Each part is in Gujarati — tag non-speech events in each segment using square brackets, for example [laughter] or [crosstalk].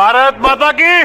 ભારત માતા કી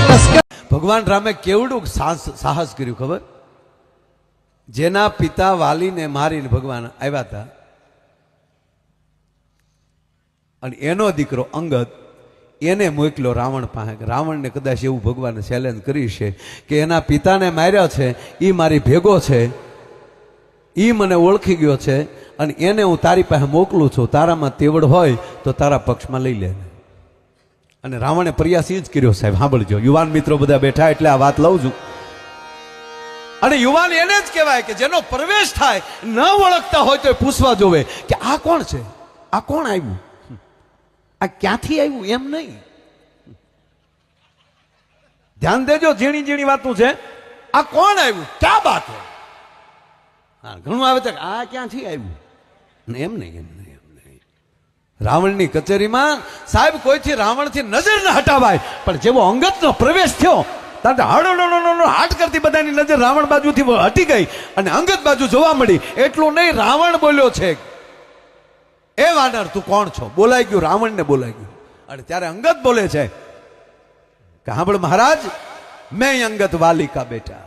ટસકા ભગવાન! રામે કેવડું સાહસ સાહસ કર્યું ખબર? જેના પિતા વાલીને મારીને ભગવાન આવ્યા હતા. અને એનો દીકરો અંગત એને મોકલો રાવણ પાસે. રાવણને કદાચ એવું ભગવાને ચેલેન્જ કરી છે કે એના પિતાને માર્યા છે એ મારી ભેગો છે. એ મને ઓળખી ગયો છે. અને એને હું તારી પાસે મોકલું છું, તારામાં તેવડ હોય તો તારા પક્ષમાં લઈ લે. અને રાવણે પ્રયાસ એ જ કર્યો, સાહેબ, સાંભળજો. યુવાન મિત્રો બધા બેઠા એટલે આ વાત લઉં છું. અને યુવાન એને જ કહેવાય કે જેનો પ્રવેશ થાય, ન ઓળખતા હોય તો પૂછવા જોવે કે આ કોણ છે? આ કોણ આવ્યું? આ ક્યાંથી આવ્યું? એમ નહીં. ધ્યાન દેજો, ઝીણી ઝીણી વાતું છે. આ કોણ આવ્યું? ક્યાં બાત હે હા, ઘણું આવે છે આ ક્યાંથી આવ્યું? એમ નહીં એમ નહીં એમ નહીં. રાવણની કચેરીમાં સાહેબ કોઈથી રાવણથી નજર ન હટાવાય, પણ જેવો અંગતનો પ્રવેશ થયો, તારે હળો હાટ કરતી બધાની નજર રાવણ બાજુથી હટી ગઈ અને અંગત બાજુ જોવા મળી. એટલું નહીં, રાવણ બોલ્યો છે, એ વાનર, તું કોણ છો? બોલાઈ ગયું, રાવણને બોલાઈ ગયું. અને ત્યારે અંગત બોલે છે કે સાંભળ મહારાજ, મેં અંગત વાલિકા બેટા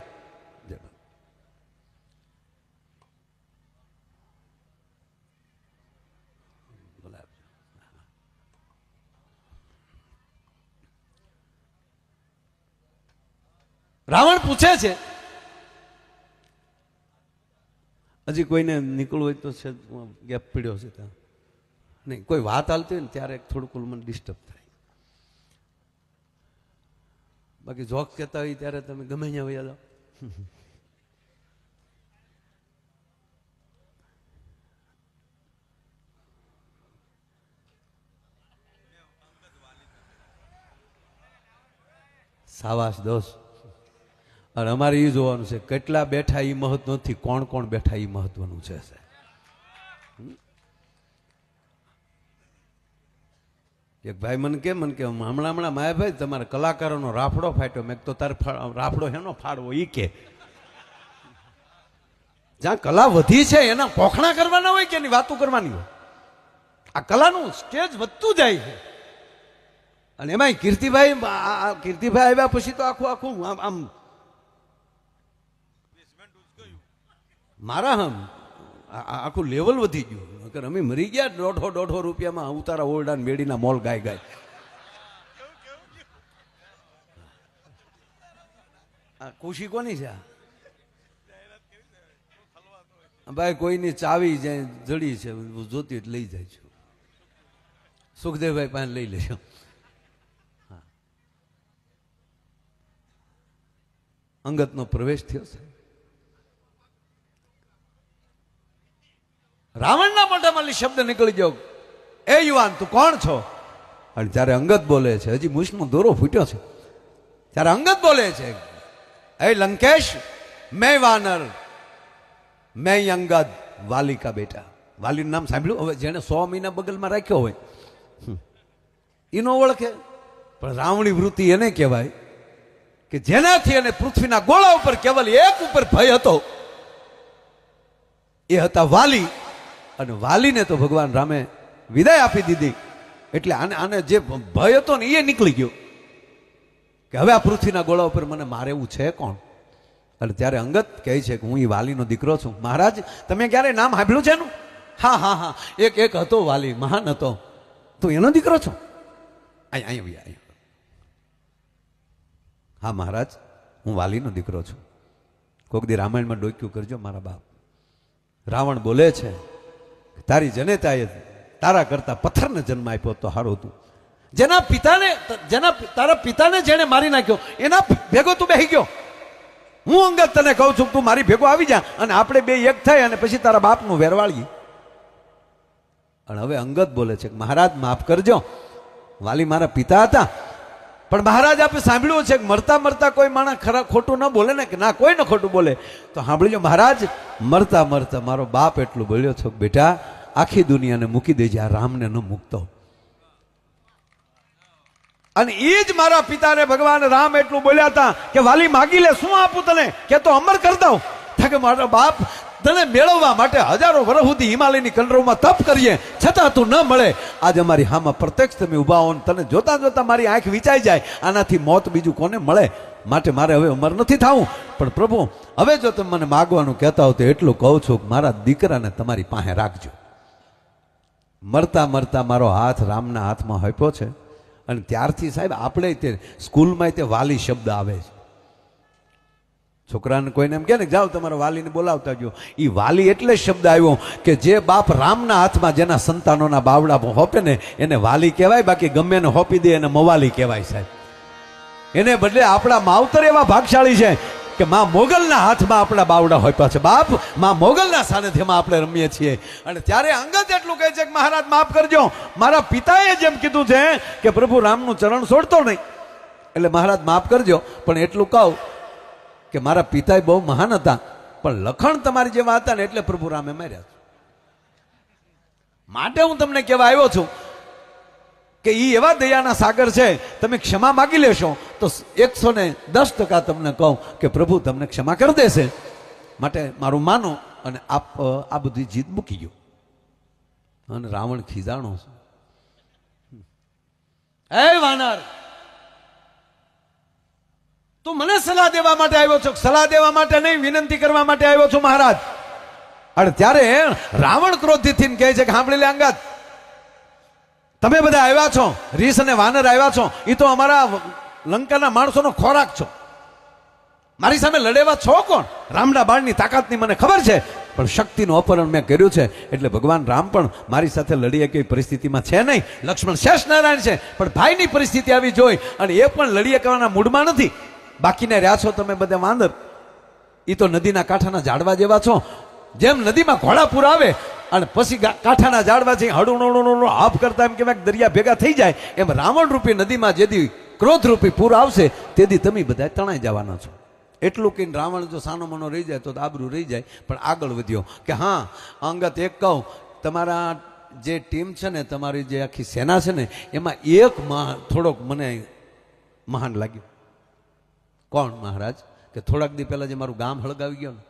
રાવણ પૂછે છે, હજી કોઈને નીકળવું હોય તો છે ગેપ પીડ્યો છે ત્યાં. નહીં, કોઈ વાત હાલતી હોય ને ત્યારે થોડુંક મને ડિસ્ટર્બ થાય. બાકી જોક કહેતા હોય ત્યારે તમે ગમે ત્યાં વયા જાઓ. [laughs] સાવાસ દોસ્ત અને અમારે એ જોવાનું છે, કેટલા બેઠા એ મહત્વ નથી કોણ કોણ બેઠા એ મહત્વનું છે. એક ભાઈ મને કે મને કે, હમણાં હમણાં માયાભાઈ તમારા કલાકારોનો રાફડો ફાટ્યો. મેં તો તારે રાફડો હેનો ફાડવો? ઈ કે, જ્યાં કલા વધી છે, એના પોખણા કરવાના હોય કે એની વાતો કરવાની હોય? આ કલાનું સ્ટેજ વધતું જાય છે. અને એમાંય કીર્તિભાઈ કીર્તિભાઈ આવ્યા પછી તો આખું આખું આમ મારા હમ આખું લેવલ વધી ગયું. નકર અમે મરી ગયા દોઢો દોઢો રૂપિયામાં ઉતારા ઓરડા ને મોલ ગાય ગાય. આ ખુશી કોની છે? ભાઈ, કોઈની ચાવી જે જડી છે જોતી લઈ જાય છું. સુખદેવભાઈ પાસે લઈ લેજો. અંગતનો પ્રવેશ થયો છે રાવણના મોઢામાંથી શબ્દ નીકળી ગયો. એ યુવાન, તું કોણ છો? અને જ્યારે અંગત બોલે છે, હજી મૂછનો દોરો ફૂટ્યો છે. ત્યારે અંગત બોલે છે, એ લંકેશ, મેં વાનર, મેં અંગદ વાલિકા બેટા. વાલીનું નામ સાંભળ્યું? હવે જેને સો મહિના બગલમાં રાખ્યો હોય. હમ. ઈ ઓળખે. પણ રાવણી વૃત્તિ એને કહેવાય કે જેનાથી એને પૃથ્વીના ગોળા ઉપર કેવલ એક ઉપર ભય હતો. એ હતા વાલી. અને વાલીને તો ભગવાન રામે વિદાય આપી દીધી. એટલે આને આને જે ભય હતો ને એ નીકળી ગયો. કે હવે આ પૃથ્વીના ગોળા ઉપર મને મારે એવું છે કોણ? અને ત્યારે અંગત કહે છે કે હું એ વાલીનો દીકરો છું. મહારાજ, તમે ક્યારે નામ સાંભળ્યું છે એનું? હા હા હા. એક એક હતો વાલી, મહાન હતો. તું એનો દીકરો છો? અહીંયા અહીંયા અહીંયા હા, મહારાજ, હું વાલીનો દીકરો છું. કોક દી રામાયણમાં ડોક્યું કરજો મારા બાપ. રાવણ બોલે છે તારી જનેતાએ તારા કરતા પથ્થરને જન્મ આપ્યો તો સારું હતું. જેના પિતાને, જેના તારા પિતાને જેણે મારી નાખ્યો, એના ભેગો તું બેસી ગયો. હું અંગત તને કહું છું તું મારી ભેગો આવી જા અને આપણે બે એક થાય અને પછી તારા બાપનું વેરવાળીએ. અને હવે અંગત બોલે છે મહારાજ, માફ કરજો. વાલી મારા પિતા હતા. પણ મહારાજ આપણે સાંભળ્યું છે કે મરતા મરતા કોઈ માણસ ખરા ખોટું ન બોલે ને કે ના, કોઈ ન ખોટું બોલે, તો સાંભળજો મહારાજ, મરતા મરતા મારો બાપ એટલું બોલ્યો છો બેટા, આખી દુનિયાને મૂકી દેજે, આ રામને ન મૂકતો. અને એ જ મારા પિતાને ભગવાન રામ એટલું બોલ્યા હતા કે વાલી માગી લે, શું આપું તને? કે તો અમર કર દઉં. કે મારો બાપ તને મેળવવા માટે હજારો વર્ષ સુધી હિમાલયની કંડરોમાં તપ કરીએ, છતાં તું ન મળે. આજે અમારી હામાં પ્રત્યક્ષ તમે ઊભા હો તને જોતા જોતા મારી આંખ વિચાઈ જાય. આનાથી મોત બીજું કોને મળે? માટે મારે હવે અમર નથી થવું. પણ પ્રભુ, હવે જો તમે મને માગવાનું કહેતા હો તો એટલું કહું છું કે મારા દીકરાને તમારી પાસે રાખજો. મરતા મરતા મારો હાથ રામના હાથમાં હપ્યો છે. અને ત્યારથી સાહેબ, આપણે તે સ્કૂલમાં તે વાલી શબ્દ આવે છે. છોકરાને કોઈને એમ કહે ને, જાઓ તમારા વાલીને બોલાવતા જો. એ વાલી એટલે શબ્દ આવ્યો કે જે બાપ રામના હાથમાં જેના સંતાનોના બાવડા હોપે ને, એને વાલી કહેવાય, બાકી ગમે એને હોપી દે, એને મવાલી કહેવાય સાહેબ. એને બદલે આપણા માવતર એવા ભાગશાળી છે કે માં મોગલના હાથમાં આપણા બાવડા હોય છે બાપ, માં મોગલના સાનિધ્યમાં આપણે રમીએ છીએ. અને ત્યારે અંગત એટલું કહે છે કે, મહારાજ, માફ કરજો. મારા પિતાએ જેમ કીધું છે કે પ્રભુ રામનું ચરણ છોડતો નહીં. એટલે મહારાજ, માફ કરજો, પણ એટલું કહું કે મારા પિતા બહુ મહાન હતા, પણ લખણ તમારી જેવા હતા ને એટલે પ્રભુ રામે માર્યા. માટે હું તમને કહેવા આવ્યો છું કે એ એવા દયાના સાગર છે, તમે ક્ષમા માગી લેશો, તો એકસો ને દસ ટકા તમને કહું કે પ્રભુ તમને ક્ષમા કરી દેશે. માટે મારું માનો અને આપ આ બધી જીત મૂકી ગયો અને રાવણ ખીજાણો છે. એ વાનર! તું મને સલાહ દેવા માટે આવ્યો છો? સલાહ દેવા માટે નહીં, વિનંતી કરવા માટે આવ્યો છું મહારાજ. અને ત્યારે રાવણ ક્રોધિત થઈને કહે છે કે સાંભળી લે અંગત. તમે બધા આવ્યા છો, રીસ અને વાનર આવ્યા છો એ તો અમારા લંકાના માણસોનો ખોરાક છો. મારી સામે લડેવા છો કોણ? રામના બાળની તાકાતની મને ખબર છે, પણ શક્તિનું અપહરણ મેં કર્યું છે, એટલે ભગવાન રામ પણ મારી સાથે લડી એકેવી પરિસ્થિતિમાં છે નહીં. લક્ષ્મણ શેષ નારાયણ છે, પણ ભાઈની પરિસ્થિતિ આવી જોઈ, અને એ પણ લડી કરવાના મૂડમાં નથી. બાકીને રહ્યા છો તમે બધા વાંદર? એ તો નદીના કાંઠાના ઝાડવા જેવા છો. જેમ નદીમાં ઘોડાપુર આવે, અને પછી કાંઠાના ઝાડવા છે હડું હાફ કરતા એમ કેવાય દરિયા ભેગા થઈ જાય એમ રાવણ રૂપી નદીમાં જેથી ક્રોધ રૂપી પૂર આવશે તેથી તમે બધા તણાઈ જવાના છો. એટલું કહીને રાવણ જો સાનો મનો રહી જાય તો આબરૂ રહી જાય, પણ આગળ વધ્યો કે હા, અંગત એક કહું, તમારા જે ટીમ છે ને, તમારી જે આખી સેના છે ને, એમાં એક થોડોક મને મહાન લાગ્યો. કોણ મહારાજ? કે થોડાક દી પહેલા જે મારું ગામ હળગાવી ગયો ને.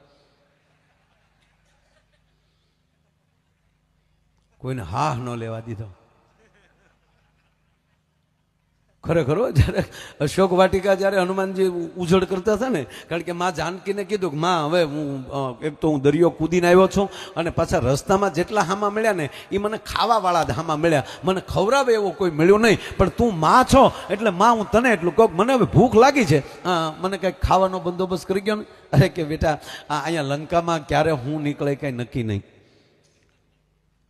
કોઈને હા ન લેવા દીધો. ખરેખર જ્યારે અશોક વાટિકા જ્યારે હનુમાનજી ઉજળ કરતા હતા ને, કારણ કે માં જાનકીને કીધું કે, માં, હવે હું એક તો હું દરિયો કૂદીને આવ્યો છું અને પાછા રસ્તામાં જેટલા હામા મળ્યા ને એ મને ખાવાવાળા જ હામા મળ્યા. મને ખવરાવે એવો કોઈ મળ્યો નહીં, પણ તું માં છો, એટલે માં, હું તને એટલું કહું મને હવે ભૂખ લાગી છે. મને કંઈક ખાવાનો બંદોબસ્ત કરી ગયો ને. અરે કે બેટા અહીંયા લંકામાં ક્યારે હું નીકળે કંઈ નક્કી નહીં.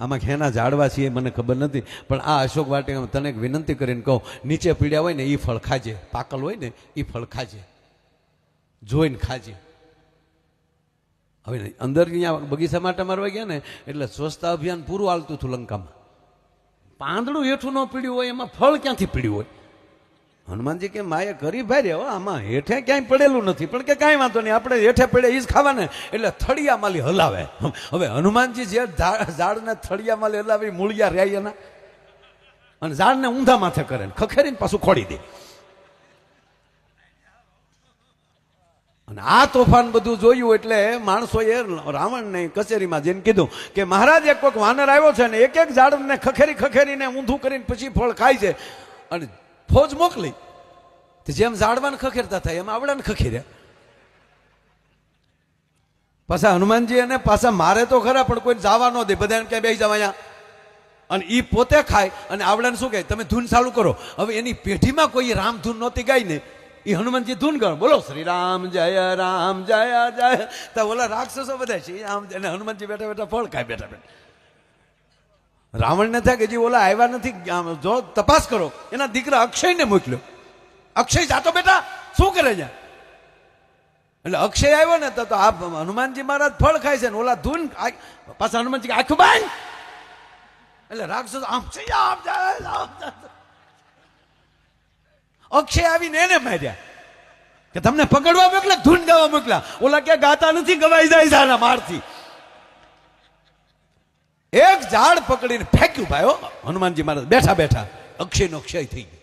આમાં ખેના ઝાડવા છીએ, મને ખબર નથી. પણ આ અશોક વાટિકામાં તને એક વિનંતી કરીને કહું, નીચે પીડ્યા હોય ને એ ફળ ખાજે. પાકલ હોય ને એ ફળ ખાજે. જોઈને ખાજે. હવે અંદર અહીંયા બગીચા માટે મારવા ગયા ને, એટલે સ્વચ્છતા અભિયાન પૂરું હાલતું હતું લંકામાં. પાંદડું હેઠું ન પીડ્યું હોય, એમાં ફળ ક્યાંથી પીડ્યું હોય? હનુમાનજી કે, માએ કરી ભાઈ હો, આમાં હેઠે ક્યાંય પડેલું નથી. પણ કે કાંઈ વાંધો નહીં, આપણે હેઠે પડે એ જ ખાવાને. એટલે થળિયા માલી હલાવે. હવે હનુમાનજી જે ઝાડ- ઝાડને થળિયા માલી હલાવી મૂળિયા રહ્યા એના. અને ઝાડને ઊંધા માથે કરે ને, ખખેરીને પાછું ખોડી દે. અને આ તોફાન બધું જોયું એટલે માણસોએ રાવણને કચેરીમાં જઈને કીધું કે, મહારાજ, એક કોઈક વાનર આવ્યો છે ને એક એક ઝાડને ખખેરી ખખેરીને ઊંધું કરીને પછી ફળ ખાય છે. અને ફોજ મોકલી. તો જેમ ઝાડવાને ખખેરતા થાય, એમ આવડાને ખખેર્યા પાછા હનુમાનજી એને પાછા મારે તો ખરા, પણ કોઈ જવા ન દે. બધાને ક્યાં બેસી જવા અહીંયા. અને એ પોતે ખાય અને આવડાને શું કહે? તમે ધૂન ચાલુ કરો. હવે એની પેઢીમાં કોઈ રામ ધૂન નહોતી ગાઈ ને એ હનુમાનજી ધૂન ગણ. બોલો, શ્રી રામ, જય રામ, જય જય. તો ઓલા રાક્ષસો બધા છે રામ અને હનુમાનજી બેઠા બેઠા ફળ ખાય બેઠા બેઠા. રાવણને થાય કે જે ઓલા આવ્યા નથી જો તપાસ કરો. એના દીકરા અક્ષયને મોકલ્યો. અક્ષય જાતો બેટા શું કરે છે એટલે અક્ષય આવ્યો ને તો આ હનુમાનજી મહારાજ ફળ ખાય છે ને ઓલા ધૂન પાછા હનુમાનજી આખું બાંધ. એટલે રાક્ષસ આમ છે, અક્ષય આવીને એને માર્યા. કે તમને પકડવા મોકલા ધૂન ગાવા મોકલા ઓલા ક્યાં ગાતા નથી ગવાઈ જાય છે આના મારથી. એક ઝાડ પકડીને ફેંક્યું ભાઈ, હો. હનુમાનજી મહારાજ, બેઠા બેઠા. અક્ષયનો ક્ષય થઈ ગયો.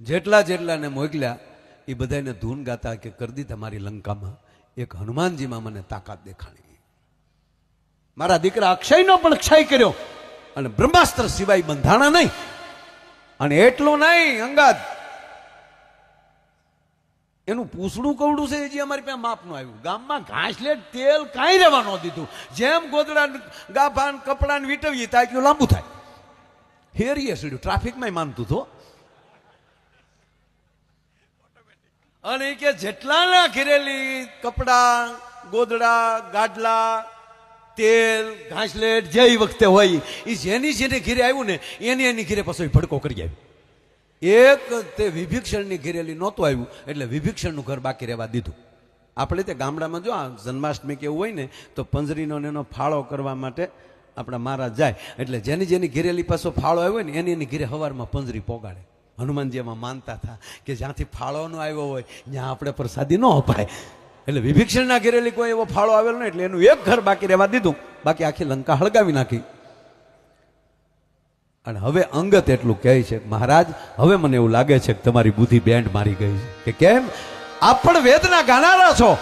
જેટલા જેટલાને મોકલ્યા, એ બધાને ધૂન ગાતા કે કરી દીધા મારી લંકામાં. એક હનુમાનજીમાં મને તાકાત દેખાણી મારા દીકરા અક્ષયનો પણ ક્ષય કર્યો. અને બ્રહ્માસ્ત્ર સિવાય બંધાણા નહીં. અને એટલું નહીં, અંગાત. એનું પૂછડું કવડું છે એ અમારી પાસે માપનું આવ્યું. ગામમાં ઘાસલેટ તેલ કાંઈ રહેવા ન દીધું. જેમ ગોદડા ગાભાન કપડાને વીટવીએ તાક્યું લાંબુ થાય. હેરીએ સીડ્યું. ટ્રાફિકમાં માનતું તો અને કે જેટલાના ઘેરેલી કપડા, ગોદડા, ગાડલા, તેલ ઘાસલેટ જે વખતે હોય એ જેની જેને ઘીરે આવ્યું ને, એની એની ઘીરે પછી ભડકો કરી આવ્યું. એક તે વિભીક્ષણની ઘેરેલી નહોતું આવ્યું, એટલે વિભીક્ષણનું ઘર બાકી રહેવા દીધું. આપણે તે ગામડામાં જો આ જન્માષ્ટમી કે એવું હોય ને, તો પંજરીનો એનો ફાળો કરવા માટે આપણા મહારાજ જાય. એટલે જેની જેની ઘેરેલી પાછો ફાળો આવ્યો ને, એની એની ઘેરે હવારમાં પંજરી પોગાડે. હનુમાનજી એમાં માનતા હતા કે જ્યાંથી ફાળોનો આવ્યો હોય, ત્યાં આપણે પ્રસાદી ન અપાય. એટલે વિભીક્ષણના ઘેરેલી કોઈ એવો ફાળો આવેલો નહીં, એટલે એનું એક ઘર બાકી રહેવા દીધું. બાકી આખી લંકા હળગાવી નાખી. અને હવે અંગત એટલું કહે છે, મહારાજ, હવે મને એવું લાગે છે કે તમારી બુદ્ધિ બેન્ડ મારી ગઈ છે. કે કેમ? આપ પણ વેદના ગાનારા છો.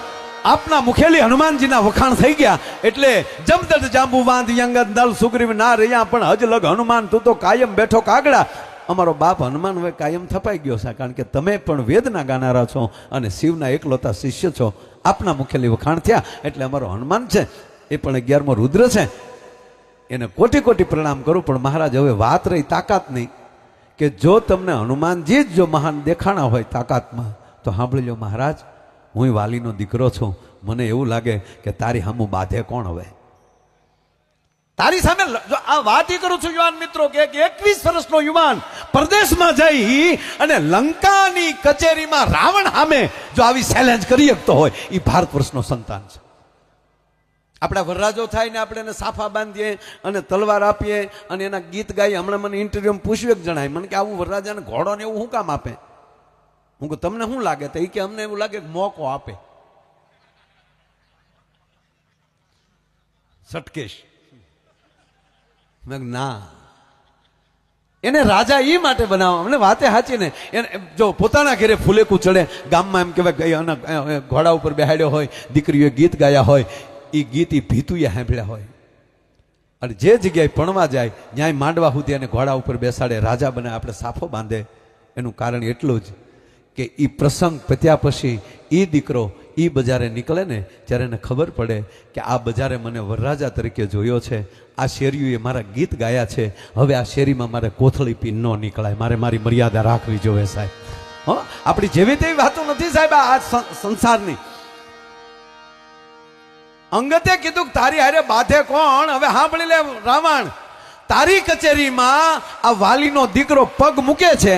આપના મુખેલી હનુમાનજીના વખાણ થઈ ગયા. એટલે જમદડ જાંબુ બાંધ યંગત દલ સુગ્રીવ ના રહ્યા, પણ હજ હનુમાન, તું તો કાયમ બેઠો કાગડા. અમારો બાપ હનુમાન હવે કાયમ થપાઈ ગયો છે, કારણ કે તમે પણ વેદના ગાનારા છો અને શિવના એકલોતા શિષ્ય છો. આપના મુખેલી વખાણ થયા, એટલે અમારો હનુમાન છે. એ પણ અગિયારમો રુદ્ર છે. એને કોટી કોટી પ્રણામ કરું, પણ મહારાજ, હવે વાત રહી તાકાત નહીં કે જો તમને હનુમાનજી જ જો મહાન દેખાણા હોય તાકાતમાં, તો સાંભળી લો મહારાજ, હું વાલીનો દીકરો છું. મને એવું લાગે કે તારી સામું બાધે કોણ હવે? તારી સામે જો આ વાત કરું છું, યુવાન મિત્રો, કે એકવીસ વર્ષનો યુવાન પરદેશમાં જઈ અને લંકાની કચેરીમાં રાવણ સામે જો આવી ચેલેન્જ કરી શકતો હોય એ ભારત વર્ષનો સંતાન છે. આપણા વરરાજો થાય ને આપણે એને સાફા બાંધીએ અને તલવાર આપીએ અને એના ગીત ગાઈએ. હમણાં મને ઇન્ટરવ્યુમાં પૂછ્યું એક જણાય મને કે, આવું વરરાજાને ઘોડો ને એવું શું કામ આપે? હું કહું, તમને શું લાગે? તો એ કે, અમને એવું લાગે કે મોકો આપે. સટકેશ. મેં ના. એને રાજા એ માટે બનાવવા અમને વાતે સાચી ને. એને જો પોતાના ઘરે ફૂલેકું ચડે, ગામમાં એમ કહેવાય ઘોડા ઉપર બેહાડ્યો હોય દીકરીઓએ ગીત ગાયા હોય એ ગીત એ ભીતુએ સાંભળ્યા હોય. અને જે જગ્યાએ ભણવા જાય, ન્યાય માંડવા સુધી અને ઘોડા ઉપર બેસાડે, રાજા બને, આપણે સાફો બાંધે. એનું કારણ એટલું જ કે એ પ્રસંગ પત્યા પછી એ દીકરો એ બજારે નીકળે ને, ત્યારે એને ખબર પડે કે આ બજારે મને વરરાજા તરીકે જોયો છે. આ શેરીઓએ મારા ગીત ગાયા છે. હવે આ શેરીમાં મારે કોથળી પી ન નીકળાય. મારે મારી મર્યાદા રાખવી જોઈએ સાહેબ. હો, આપણી જેવી તેવી વાતો નથી સાહેબ આ સંસારની. અંગતે કીધું કે તારી હારે બાધે કોણ? હવે સાંભળી લે રાવણ. તારી કચેરીમાં આ વાલીનો દીકરો પગ મૂકે છે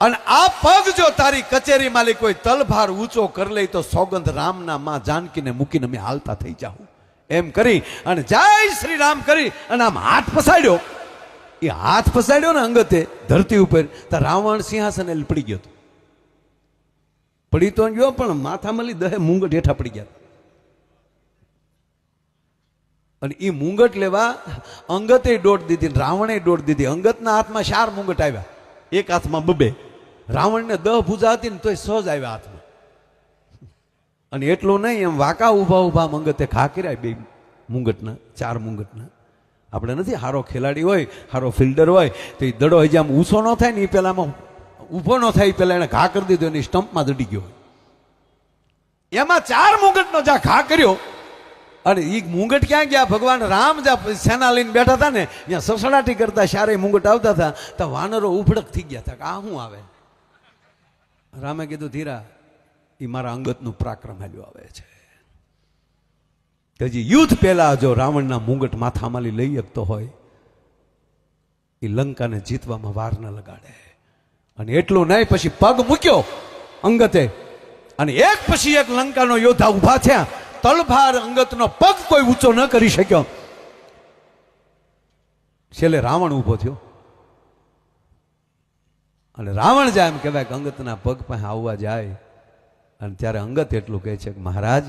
અને આ પગ જો તારી કચેરી માલી કોઈ તલભાર ઊંચો કરી લે, તો સોગંધ રામના માં જાનકીને મૂકીને અમે હાલતા થઈ જાઉં એમ કરી અને જય શ્રી રામ કરી અને આમ હાથ પસાડ્યો એ હાથ પસાડ્યો ને અંગતે ધરતી ઉપર, તો રાવણ સિંહાસને પડી ગયો પડી તો ગયો, પણ માથામાં લી દહે મૂંગટ હેઠા પડી ગયા. અને એ મુંગટ લેવા અંગતે દોટ દીધી રાવણે દોટ દીધી. અંગતના હાથમાં ચાર મુંગટ આવ્યા. એક હાથમાં બબે. રાવણને દહ ભૂજા હતી ને તોય સહજ આવ્યા હાથમાં. અને એટલું નહીં, એમ વાકા ઊભા ઊભા મંગતે ખા કર્યા બે મુંગટના, ચાર મુંગટના. આપણે નથી, હારો ખેલાડી હોય, હારો ફિલ્ડર હોય, તો એ દડો હજી આમ ઊંચો ન થાય ને એ પહેલાંમાં ઊભો ન થાય પહેલા એને ઘા કરી દીધો એની સ્ટમ્પમાં દડી ગયો. એમાં ચાર મુંગટનો જ્યાં ઘા કર્યો અને એ મુંગટ ક્યાં ગયા? ભગવાન રામ જ્યાં સેના લઈને બેઠા હતા ને, ત્યાં સસડાટી કરતા શારે મુંગટ આવતા હતા, તો વાનરો ઉભડક થઈ ગયા હતા કે આ શું આવે? રામે કીધું, ધીરા એ મારા અંગતનું પ્રાક્રમ હાલ્યું આવે છે. હજી યુદ્ધ પહેલા જો રાવણના મુંગટ માથામાંલી લઈ શકતો હોય એ લંકાને જીતવામાં વાર ન લગાડે. અને એટલું નહીં, પછી પગ મૂક્યો અંગતે. અને એક પછી એક લંકાનો યોદ્ધા ઊભા થયા. તલભાર અંગતનો પગ કોઈ ઊંચો ન કરી શક્યો. છેલ્લે રાવણ ઊભો થયો. અને રાવણ જાય એમ કહેવાય કે અંગતના પગ પાસે આવવા જાય, અને ત્યારે અંગત એટલું કહે છે કે, મહારાજ,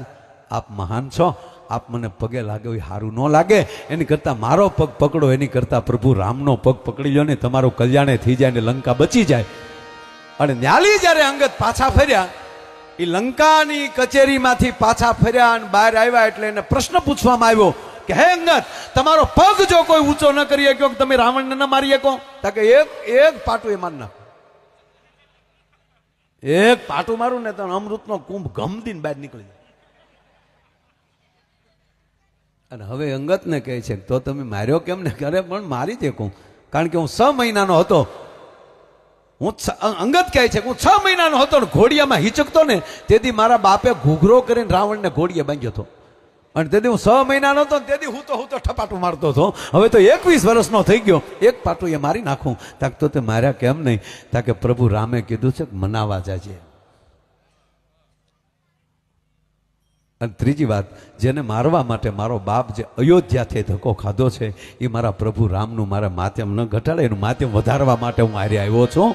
આપ મહાન છો. આપ મને પગે લાગે સારું ન લાગે. એની કરતાં મારો પગ પકડો, એની કરતાં પ્રભુ રામનો પગ પકડી લો ને તમારું કલ્યાણે થઈ જાય ને લંકા બચી જાય. અને ન્યાલી જ્યારે અંગત પાછા ફર્યા એ લંકાની કચેરીમાંથી પાછા ફર્યા અને બહાર આવ્યા એટલે એને પ્રશ્ન પૂછવામાં આવ્યો કે, હે અંગત, તમારો પગ જો કોઈ ઊંચો ન કરી શક્યો તમે રાવણને ન મારી શકો? કે, એક એક પાટું એ માર નાખો. એક પાટું મારું ને તો અમૃતનો કુંભ ગમદીને બહાર નીકળી જાય અને હવે અંગતને કહે છે તો તમે માર્યો કેમ ને? અરે પણ મારી દે કહું કારણ કે હું છ મહિનાનો હતો. હું અંગત કહે છે હું છ મહિનાનો હતો ને ઘોડિયામાં હિચકતો ને, તેથી મારા બાપે ઘૂઘરો કરીને રાવણને ઘોડીએ બાંધ્યો હતો. અને તેથી હું છ મહિનાનો હતો ને તેથી હું તો હું તો ઠપાટું મારતો હતો. હવે તો એકવીસ વર્ષનો થઈ ગયો. એક પાટું એ મારી નાખું. તાક તો તે માર્યા કેમ નહીં? તાકે પ્રભુ રામે કીધું છે કે મનાવા જાજે. અને ત્રીજી વાત, જેને મારવા માટે મારો બાપ જે અયોધ્યાથી ધક્કો ખાધો છે, એ મારા પ્રભુ રામનું મારા માધ્યમ ન ઘટાડે, એનું માધ્યમ વધારવા માટે હું હારે આવ્યો છું.